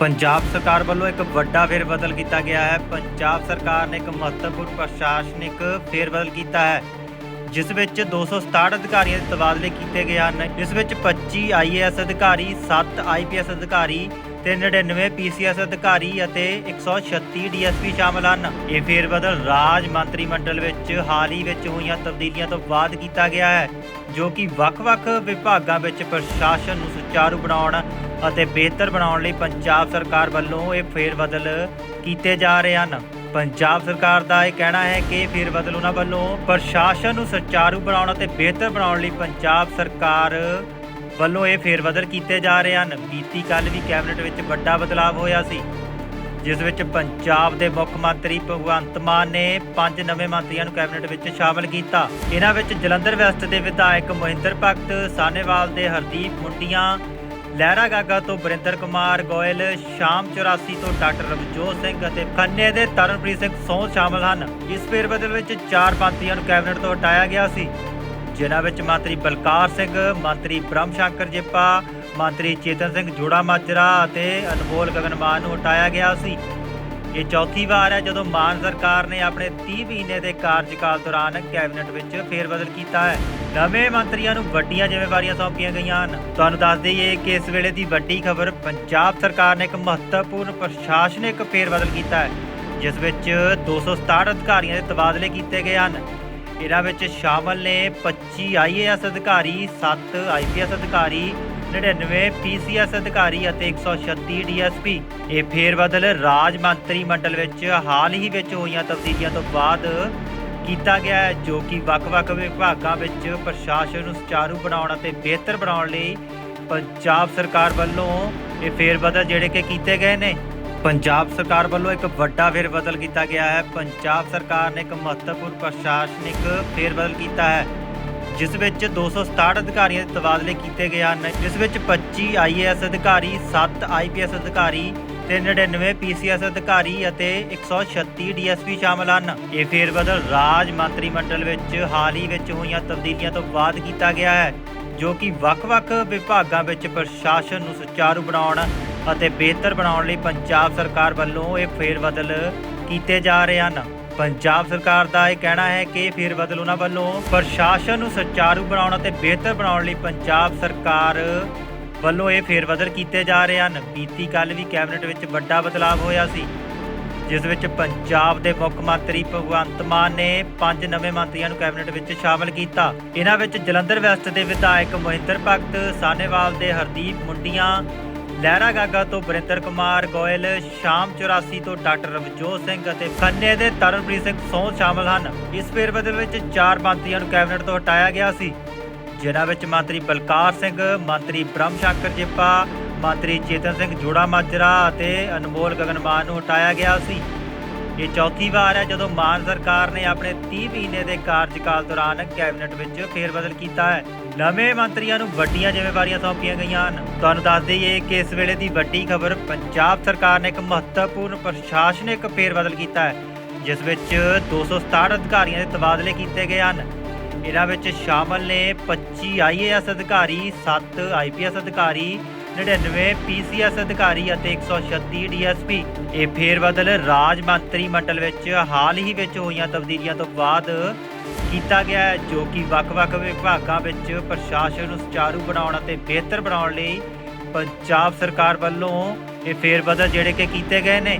ਪੰਜਾਬ ਸਰਕਾਰ ਵੱਲੋਂ ਇੱਕ ਵੱਡਾ ਫੇਰਬਦਲ ਕੀਤਾ ਗਿਆ ਹੈ। ਪੰਜਾਬ ਸਰਕਾਰ ਨੇ ਇੱਕ ਮਹੱਤਵਪੂਰਨ ਪ੍ਰਸ਼ਾਸਨਿਕ ਫੇਰਬਦਲ ਕੀਤਾ ਹੈ, ਜਿਸ ਵਿੱਚ 267 ਅਧਿਕਾਰੀਆਂ ਦੇ ਤਬਾਦਲੇ ਕੀਤੇ ਗਏ ਹਨ। ਇਸ ਵਿੱਚ 25 ਆਈਏਐਸ ਅਧਿਕਾਰੀ 7 ਆਈਪੀਐਸ ਅਧਿਕਾਰੀ ਤੇ 99 ਪੀਸੀਐਸ ਅਧਿਕਾਰੀ ਅਤੇ 136 ਡੀਐਸਪੀ ਸ਼ਾਮਲ ਹਨ। ਇਹ ਫੇਰ ਬਦਲ ਰਾਜ ਮੰਤਰੀ ਮੰਡਲ ਵਿੱਚ ਹਾਲ ਹੀ ਵਿੱਚ ਹੋਈਆਂ ਤਬਦੀਲੀਆਂ ਤੋਂ ਬਾਅਦ ਕੀਤਾ ਗਿਆ ਹੈ, ਜੋ ਕਿ ਵੱਖ-ਵੱਖ ਵਿਭਾਗਾਂ ਵਿੱਚ ਪ੍ਰਸ਼ਾਸਨ ਨੂੰ ਸੁਚਾਰੂ ਬਣਾਉਣ ਅਤੇ ਬਿਹਤਰ ਬਣਾਉਣ ਲਈ ਪੰਜਾਬ ਸਰਕਾਰ ਵੱਲੋਂ ਇਹ ਫੇਰਬਦਲ ਕੀਤੇ ਜਾ ਰਹੇ ਹਨ। ਪੰਜਾਬ ਸਰਕਾਰ ਦਾ ਇਹ ਕਹਿਣਾ ਹੈ ਕਿ ਇਹ ਫੇਰਬਦਲ ਉਹਨਾਂ ਵੱਲੋਂ ਪ੍ਰਸ਼ਾਸਨ ਨੂੰ ਸੁਚਾਰੂ ਬਣਾਉਣ ਅਤੇ ਬਿਹਤਰ ਬਣਾਉਣ ਲਈ ਪੰਜਾਬ ਸਰਕਾਰ ਵੱਲੋਂ ਇਹ ਫੇਰਬਦਲ ਕੀਤੇ ਜਾ ਰਹੇ ਹਨ। ਬੀਤੀ ਕੱਲ ਵੀ ਕੈਬਨਿਟ ਵਿੱਚ ਵੱਡਾ ਬਦਲਾਅ ਹੋਇਆ ਸੀ, ਜਿਸ ਵਿੱਚ ਪੰਜਾਬ ਦੇ ਮੁੱਖ ਮੰਤਰੀ ਭਗਵੰਤ ਮਾਨ ਨੇ ਪੰਜ ਨਵੇਂ ਮੰਤਰੀਆਂ ਨੂੰ ਕੈਬਨਿਟ ਵਿੱਚ ਸ਼ਾਮਲ ਕੀਤਾ। ਇਹਨਾਂ ਵਿੱਚ ਜਲੰਧਰ ਵੈਸਟ ਦੇ ਵਿਧਾਇਕ ਮਹਿੰਦਰ ਭਗਤ ਸਾਨੇਵਾਲ ਦੇ ਹਰਦੀਪ ਮੁੰਡੀਆਂ ਲਹਿਰਾ ਗਾਗਾ ਤੋਂ ਬਰਿੰਦਰ ਕੁਮਾਰ ਗੋਇਲ, ਸ਼ਾਮ 84 ਤੋਂ ਡਾਕਟਰ ਰਵਜੋਤ ਸਿੰਘ ਅਤੇ ਖੰਨੇ ਦੇ ਤਰਨਪ੍ਰੀਤ ਸਿੰਘ ਸੌ ਸ਼ਾਮਲ ਹਨ। ਇਸ ਫੇਰਬਦਲ ਵਿੱਚ ਚਾਰ ਮੰਤਰੀਆਂ ਨੂੰ ਕੈਬਨਿਟ ਤੋਂ ਹਟਾਇਆ ਗਿਆ ਸੀ। ਜਿਨ੍ਹਾਂ ਵਿੱਚ ਮੰਤਰੀ ਬਲਕਾਰ ਸਿੰਘ, ਮੰਤਰੀ ਬ੍ਰਹਮ ਸ਼ੰਕਰ ਜਿੱਪਾ, ਮੰਤਰੀ ਚੇਤਨ ਸਿੰਘ ਜੋੜਾ ਮਾਜਰਾ ਅਤੇ ਅਨਮੋਲ ਗਗਨਮਾਨ ਨੂੰ ਹਟਾਇਆ ਗਿਆ ਸੀ। ਇਹ ਚੌਥੀ ਵਾਰ ਹੈ ਜਦੋਂ ਮਾਨ ਸਰਕਾਰ ਨੇ ਆਪਣੇ 30 ਮਹੀਨੇ ਦੇ ਕਾਰਜਕਾਲ ਦੌਰਾਨ ਕੈਬਨਿਟ ਵਿੱਚ ਫੇਰਬਦਲ ਕੀਤਾ ਹੈ। ਨਵੇਂ ਮੰਤਰੀਆਂ ਨੂੰ ਵੱਡੀਆਂ ਜ਼ਿੰਮੇਵਾਰੀਆਂ ਸੌਂਪੀਆਂ ਗਈਆਂ ਹਨ। ਤੁਹਾਨੂੰ ਦੱਸ ਦਈਏ ਕਿ ਇਸ ਵੇਲੇ ਦੀ ਵੱਡੀ ਖਬਰ ਪੰਜਾਬ ਸਰਕਾਰ ਨੇ ਇੱਕ ਮਹੱਤਵਪੂਰਨ ਪ੍ਰਸ਼ਾਸਨਿਕ ਫੇਰਬਦਲ ਕੀਤਾ ਹੈ, ਜਿਸ ਵਿੱਚ 267 ਅਧਿਕਾਰੀਆਂ ਦੇ ਤਬਾਦਲੇ ਕੀਤੇ ਗਏ ਹਨ। ਇਹਨਾਂ ਵਿੱਚ ਸ਼ਾਮਲ ਨੇ 25 ਆਈਏਐਸ ਅਧਿਕਾਰੀ 7 ਆਈਪੀਐਸ ਅਧਿਕਾਰੀ 99 ਪੀਸੀਐਸ ਅਧਿਕਾਰੀ ਅਤੇ 136 ਡੀਐਸਪੀ। ਇਹ ਫੇਰਬਦਲ ਰਾਜ ਮੰਤਰੀ ਮੰਡਲ ਵਿੱਚ ਹਾਲ ਹੀ ਵਿੱਚ ਹੋਈਆਂ ਤਬਦੀਲੀਆਂ ਤੋਂ ਬਾਅਦ ਕੀਤਾ ਗਿਆ ਹੈ, ਜੋ ਕਿ ਵੱਖ-ਵੱਖ ਵਿਭਾਗਾਂ ਵਿੱਚ ਪ੍ਰਸ਼ਾਸਨ ਨੂੰ ਸੁਚਾਰੂ ਬਣਾਉਣ ਅਤੇ ਬਿਹਤਰ ਬਣਾਉਣ ਲਈ ਪੰਜਾਬ ਸਰਕਾਰ ਵੱਲੋਂ ਇਹ ਫੇਰਬਦਲ ਜਿਹੜੇ ਕਿ ਕੀਤੇ ਗਏ ਨੇ। ਪੰਜਾਬ ਸਰਕਾਰ ਵੱਲੋਂ ਇੱਕ ਵੱਡਾ ਫੇਰਬਦਲ ਕੀਤਾ ਗਿਆ ਹੈ। ਪੰਜਾਬ ਸਰਕਾਰ ਨੇ ਇੱਕ ਮਹੱਤਵਪੂਰਨ ਪ੍ਰਸ਼ਾਸਨਿਕ ਫੇਰਬਦਲ ਕੀਤਾ ਹੈ। ਜਿਸ ਵਿੱਚ 267 ਅਧਿਕਾਰੀਆਂ ਦੇ ਤਬਾਦਲੇ ਕੀਤੇ ਗਏ ਹਨ, ਜਿਸ ਵਿੱਚ 25 ਆਈਏਐਸ ਅਧਿਕਾਰੀ 7 ਆਈਪੀਐਸ ਅਧਿਕਾਰੀ ਤੇ 99 ਪੀਸੀਐਸ ਅਧਿਕਾਰੀ ਅਤੇ 136 ਡੀਐਸਪੀ ਸ਼ਾਮਲ ਹਨ। ਇਹ ਫੇਰਬਦਲ ਰਾਜ ਮੰਤਰੀ ਮੰਡਲ ਵਿੱਚ ਹਾਲ ਹੀ ਵਿੱਚ ਹੋਈਆਂ ਤਬਦੀਲੀਆਂ ਤੋਂ ਬਾਅਦ ਕੀਤਾ ਗਿਆ ਹੈ, ਜੋ ਕਿ ਵੱਖ-ਵੱਖ ਵਿਭਾਗਾਂ ਵਿੱਚ ਪ੍ਰਸ਼ਾਸਨ ਨੂੰ ਸੁਚਾਰੂ ਬਣਾਉਣ ਅਤੇ ਬਿਹਤਰ ਬਣਾਉਣ ਲਈ ਪੰਜਾਬ ਸਰਕਾਰ ਵੱਲੋਂ ਇਹ ਫੇਰਬਦਲ ਕੀਤੇ ਜਾ ਰਹੇ ਹਨ। ਪੰਜਾਬ ਸਰਕਾਰ ਦਾ ਇਹ ਕਹਿਣਾ ਹੈ ਕਿ ਇਹ ਫੇਰਬਦਲ ਉਹਨਾਂ ਵੱਲੋਂ ਪ੍ਰਸ਼ਾਸਨ ਨੂੰ ਸੁਚਾਰੂ ਬਣਾਉਣ ਅਤੇ ਬਿਹਤਰ ਬਣਾਉਣ ਲਈ ਪੰਜਾਬ ਸਰਕਾਰ ਵੱਲੋਂ ਇਹ ਫੇਰਬਦਲ ਕੀਤੇ ਜਾ ਰਹੇ ਹਨ। ਬੀਤੀ ਕੱਲ ਵੀ ਕੈਬਨਿਟ ਵਿੱਚ ਵੱਡਾ ਬਦਲਾਅ ਹੋਇਆ ਸੀ, ਜਿਸ ਵਿੱਚ ਪੰਜਾਬ ਦੇ ਮੁੱਖ ਮੰਤਰੀ ਭਗਵੰਤ ਮਾਨ ਨੇ ਪੰਜ ਨਵੇਂ ਮੰਤਰੀਆਂ ਨੂੰ ਕੈਬਨਿਟ ਵਿੱਚ ਸ਼ਾਮਲ ਕੀਤਾ। ਇਹਨਾਂ ਵਿੱਚ ਜਲੰਧਰ ਵੈਸਟ ਦੇ ਵਿਧਾਇਕ ਮਹਿੰਦਰ ਭਗਤ ਸਾਨੇਵਾਲ ਦੇ ਹਰਦੀਪ ਮੁੰਡੀਆਂ ਲਹਿਰਾ ਗਾਗਾ ਤੋਂ ਬਰਿੰਦਰ ਕੁਮਾਰ ਗੋਇਲ, ਸ਼ਾਮ 84 ਤੋਂ ਡਾਕਟਰ ਰਵਜੋਤ ਸਿੰਘ ਅਤੇ ਖੰਨੇ ਦੇ ਤਰਨਪ੍ਰੀਤ ਸਿੰਘ ਸੌ ਸ਼ਾਮਲ ਹਨ। ਇਸ ਫੇਰਬਦਲ ਵਿੱਚ ਚਾਰ ਮੰਤਰੀਆਂ ਨੂੰ ਕੈਬਨਿਟ ਤੋਂ ਹਟਾਇਆ ਗਿਆ ਸੀ। ਜਿਨ੍ਹਾਂ ਵਿੱਚ ਮੰਤਰੀ ਬਲਕਾਰ ਸਿੰਘ, ਮੰਤਰੀ ਬ੍ਰਹਮ ਸ਼ੰਕਰ ਜਿੱਪਾ, ਮੰਤਰੀ ਚੇਤਨ ਸਿੰਘ ਜੋੜਾ ਮਾਜਰਾ ਅਤੇ ਅਨਮੋਲ ਗਗਨਮਾਨ ਨੂੰ ਹਟਾਇਆ ਗਿਆ ਸੀ। ਇਹ ਚੌਥੀ ਵਾਰ ਹੈ ਜਦੋਂ ਮਾਨ ਸਰਕਾਰ ਨੇ ਆਪਣੇ 30 ਮਹੀਨੇ ਦੇ ਕਾਰਜਕਾਲ ਦੌਰਾਨ ਕੈਬਨਿਟ ਵਿੱਚ ਫੇਰਬਦਲ ਕੀਤਾ ਹੈ। ਨਵੇਂ ਮੰਤਰੀਆਂ ਨੂੰ ਵੱਡੀਆਂ ਜ਼ਿੰਮੇਵਾਰੀਆਂ ਸੌਂਪੀਆਂ ਗਈਆਂ ਹਨ। ਤੁਹਾਨੂੰ ਦੱਸ ਦਈਏ ਕਿ ਇਸ ਵੇਲੇ ਦੀ ਵੱਡੀ ਖਬਰ ਪੰਜਾਬ ਸਰਕਾਰ ਨੇ ਇੱਕ ਮਹੱਤਵਪੂਰਨ ਪ੍ਰਸ਼ਾਸਨਿਕ ਫੇਰਬਦਲ ਕੀਤਾ ਹੈ, ਜਿਸ ਵਿੱਚ 267 ਅਧਿਕਾਰੀਆਂ ਦੇ ਤਬਾਦਲੇ ਕੀਤੇ ਗਏ ਹਨ। ਇਹਨਾਂ ਵਿੱਚ ਸ਼ਾਮਲ ਨੇ 25 ਆਈਏਐਸ ਅਧਿਕਾਰੀ 7 ਆਈਪੀਐਸ ਅਧਿਕਾਰੀ 99 ਪੀਸੀਐਸ ਅਧਿਕਾਰੀ ਅਤੇ 136 ਡੀਐਸਪੀ ਇਹ ਫੇਰਬਦਲ ਰਾਜ ਮੰਤਰੀ ਮੰਡਲ ਵਿੱਚ ਹਾਲ ਹੀ ਵਿੱਚ ਹੋਈਆਂ ਤਬਦੀਲੀਆਂ ਤੋਂ ਬਾਅਦ ਕੀਤਾ ਗਿਆ ਹੈ, ਜੋ ਕਿ ਵੱਖ-ਵੱਖ ਵਿਭਾਗਾਂ ਵਿੱਚ ਪ੍ਰਸ਼ਾਸਨ ਨੂੰ ਸੁਚਾਰੂ ਬਣਾਉਣ ਅਤੇ ਬਿਹਤਰ ਬਣਾਉਣ ਲਈ ਪੰਜਾਬ ਸਰਕਾਰ ਵੱਲੋਂ ਇਹ ਫੇਰਬਦਲ ਜਿਹੜੇ ਕਿ ਕੀਤੇ ਗਏ ਨੇ।